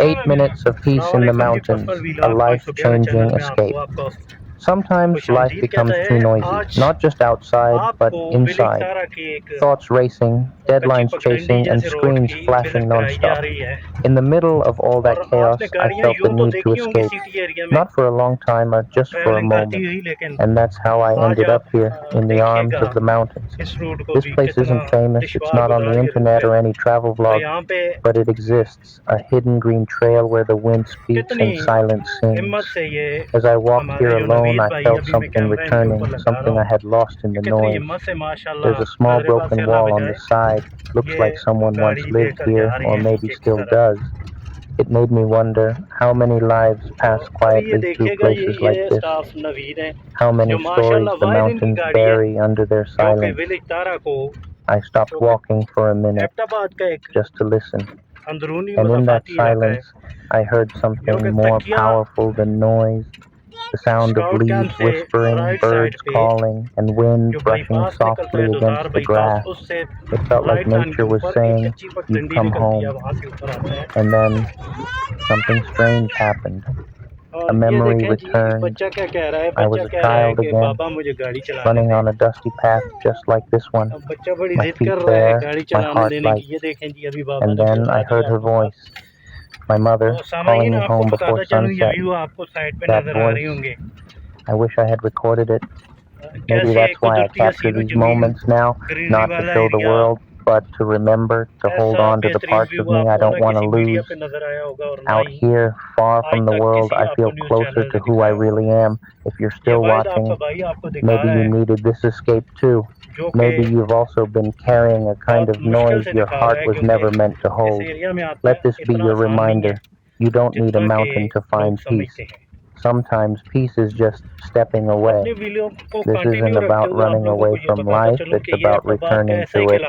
Eight minutes of peace in the mountains, a life changing escape. Sometimes life becomes too noisy, not just outside, but inside. Thoughts racing, deadlines chasing, and screens flashing non-stop. In the middle of all that chaos, I felt the need to escape. Not for a long time, but just for a moment. And that's how I ended up here, in the arms of the mountains. This place isn't famous, it's not on the internet or any travel vlog, but it exists, a hidden green trail where the wind speaks and silence sings. As I walked here alone, I felt something returning, something I had lost in the noise. There's a small broken wall on the side, looks like someone once lived here, or maybe still does. It made me wonder how many lives pass quietly through places like this, how many stories the mountains bury under their silence. I stopped walking for a minute just to listen. And in that silence, I heard something more powerful than noise, the sound of leaves whispering, birds calling, and wind brushing softly against the grass. It felt like nature was saying, You come home. And then something strange happened. A memory returned. I was a child again, running on a dusty path just like this one. My feet bare, my heart light. And then I heard her voice my mother calling me home before sunset. That voice. I wish I had recorded it. Maybe that's why I capture these moments now, not to show the world, but to remember to hold on to the parts of me I don't want to lose. Out here, far from the world, I feel closer to who I really am. If you're still watching, maybe you needed this escape too. Maybe you've also been carrying a kind of noise your heart was never meant to hold. Let this be your reminder. You don't need a mountain to find peace. Sometimes peace is just stepping away. This isn't about running away from life, it's about returning to it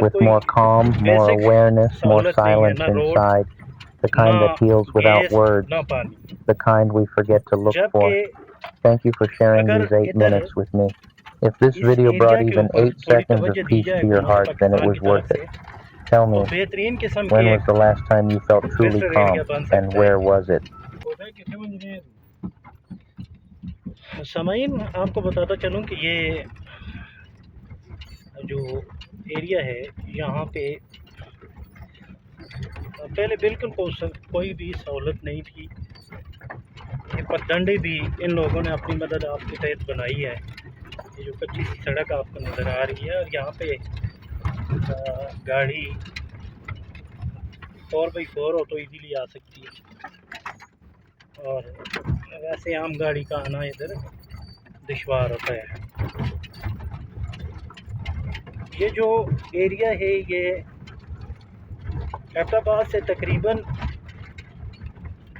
with more calm, more awareness, more silence inside. The kind that heals without words, the kind we forget to look for. Thank you for sharing these eight minutes with me. If this video brought even eight seconds of peace to your heart, then it was worth it. Tell me, when was the last time you felt truly calm, and where was it? سامعین، آپ کو بتاتا چلوں کہ یہ جو area ہے، یہاں پہ پہلے بالکل کوئی- بھی سہولت نہیں تھی۔ یہ پگڈنڈی بھی ان لوگوں نے اپنی مدد آپ کے تحت بنائی ہے۔ یہ جو کچی سی سڑک آپ کو نظر آ رہی ہے، اور یہاں پہ گاڑی فور بائی فور ہو تو ایزیلی آ سکتی ہے۔ اور ویسے عام گاڑی کا آنا ادھر دشوار ہوتا ہے۔ یہ جو ایریا ہے، یہ ایبٹ آباد سے تقریباً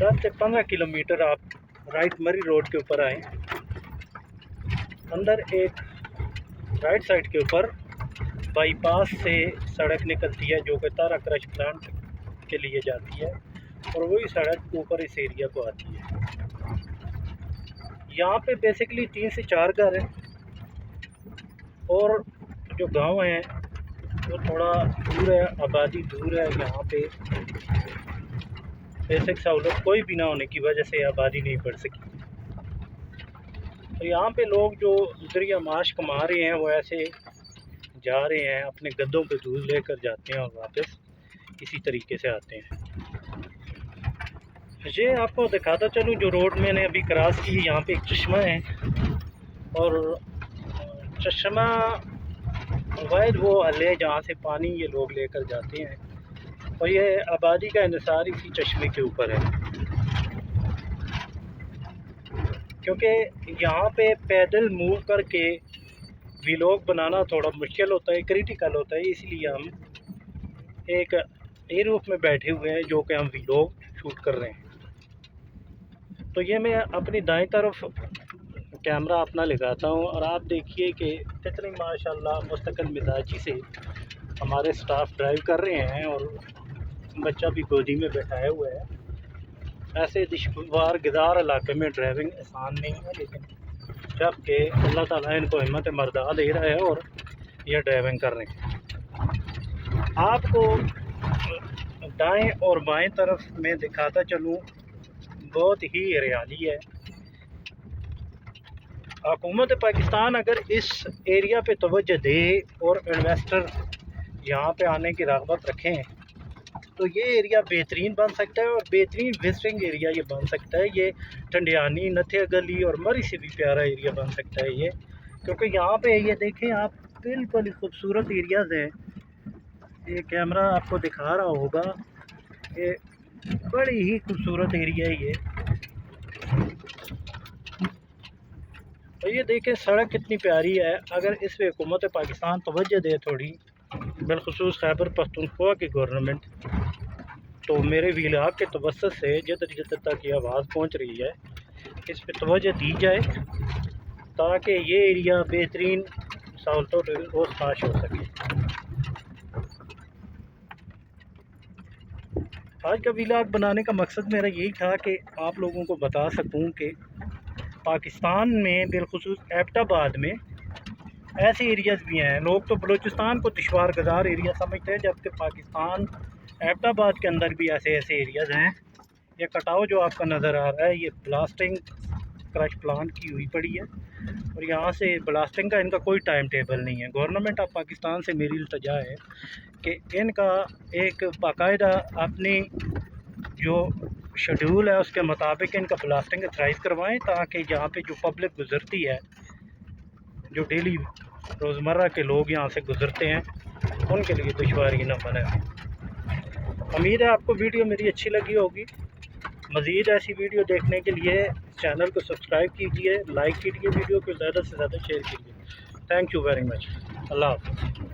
دس سے پندرہ کلو میٹر آپ رائٹ مری روڈ کے اوپر آئیں۔ اندر ایک رائٹ سائڈ کے اوپر بائی پاس سے سڑک نکلتی ہے، جو کہ تارا کرش پلانٹ کے لیے جاتی ہے۔ اور وہی سڑک اوپر اس ایریا کو آتی ہے۔ یہاں پہ بیسکلی تین سے چار گھر ہیں۔ اور جو گاؤں ہیں، وہ تھوڑا دور ہے، آبادی دور ہے یہاں پہ۔ بیسک سہولت کوئی بھی نہ ہونے کی وجہ سے آبادی نہیں بڑھ سکی۔ تو یہاں پہ لوگ جو ذریعہ معاش کما رہے ہیں، وہ ایسے جا رہے ہیں، اپنے گدوں پہ دودھ لے کر جاتے ہیں اور واپس اسی طریقے سے آتے ہیں۔ یہ آپ کو دکھاتا چلوں جو روڈ میں نے ابھی کراس کی یہاں پہ ایک چشمہ ہے۔ اور چشمہ واحد وہ حل ہے جہاں سے پانی یہ لوگ لے کر جاتے ہیں۔ اور یہ آبادی کا انحصار اسی چشمے کے اوپر ہے۔ کیونکہ یہاں پہ پیدل موو کر کے ویلوگ بنانا تھوڑا مشکل ہوتا ہے کریٹیکل ہوتا ہے۔ اس لیے ہم ایک اے روف میں بیٹھے ہوئے ہیں، جو کہ ہم ویلوگ شوٹ کر رہے ہیں۔ تو یہ میں اپنی دائیں طرف کیمرہ اپنا لگاتا ہوں اور آپ دیکھیے کہ کتنی ماشاء اللہ مستقل مزاجی سے ہمارے سٹاف ڈرائیو کر رہے ہیں اور بچہ بھی گودی میں بیٹھایا ہوا ہے۔ ایسے دشوار گزار علاقے میں ڈرائیونگ آسان نہیں ہے، لیکن جبکہ اللہ تعالیٰ ان کو ہمت مردہ دے رہا ہے اور یہ ڈرائیونگ کر رہے ہیں۔ آپ کو دائیں اور بائیں طرف میں دکھاتا چلوں بہت ہی ہریالی ہے۔ حکومت پاکستان اگر اس ایریا پہ توجہ دے اور انویسٹر یہاں پہ آنے کی رغبت رکھیں، تو یہ ایریا بہترین بن سکتا ہے اور بہترین وزٹنگ ایریا یہ بن سکتا ہے۔ یہ ٹنڈیانی نتھیا گلی اور مری سے بھی پیارا ایریا بن سکتا ہے یہ۔ کیونکہ یہاں پہ یہ دیکھیں، آپ بالکل ہی خوبصورت ایریاز ہیں۔ یہ کیمرہ آپ کو دکھا رہا ہوگا۔ یہ بڑی ہی خوبصورت ایریا ہے یہ۔ یہ دیکھیں سڑک کتنی پیاری ہے۔ اگر اس پہ حکومت پاکستان توجہ دے تھوڑی، بالخصوص خیبر پختونخوا کی گورنمنٹ تو میرے ویلاگ کے توسط سے جدر جدر تک یہ آواز پہنچ رہی ہے، اس پہ توجہ دی جائے تاکہ یہ ایریا بہترین سہولتوں روز خاش ہو سکے۔ آج کا ویلاگ بنانے کا مقصد میرا یہی تھا کہ آپ لوگوں کو بتا سکوں کہ پاکستان میں بالخصوص ایبٹ آباد میں ایسے ایریاز بھی ہیں۔ لوگ تو بلوچستان کو دشوار گزار ایریا سمجھتے ہیں، جبکہ پاکستان ایبٹ آباد کے اندر بھی ایسے ایسے ایریاز ہیں۔ یہ کٹاؤ جو آپ کا نظر آ رہا ہے، یہ بلاسٹنگ کرش پلانٹ کی ہوئی پڑی ہے اور یہاں سے بلاسٹنگ کا ان کا کوئی ٹائم ٹیبل نہیں ہے۔ گورنمنٹ آف پاکستان سے میری التجا ہے کہ ان کا ایک باقاعدہ اپنی جو شیڈول ہے، اس کے مطابق ان کا بلاسٹنگ اتھرائز کروائیں تاکہ یہاں پہ جو پبلک گزرتی ہے، جو ڈیلی روزمرہ کے لوگ یہاں سے گزرتے ہیں، ان کے لیے دشواری نہ بنے۔ امید ہے آپ کو ویڈیو میری اچھی لگی ہوگی۔ مزید ایسی ویڈیو دیکھنے کے لیے چینل کو سبسکرائب کیجیے لائک کیجیے ویڈیو کو زیادہ سے زیادہ شیئر کیجیے تھینک یو ویری مچ اللہ حافظ۔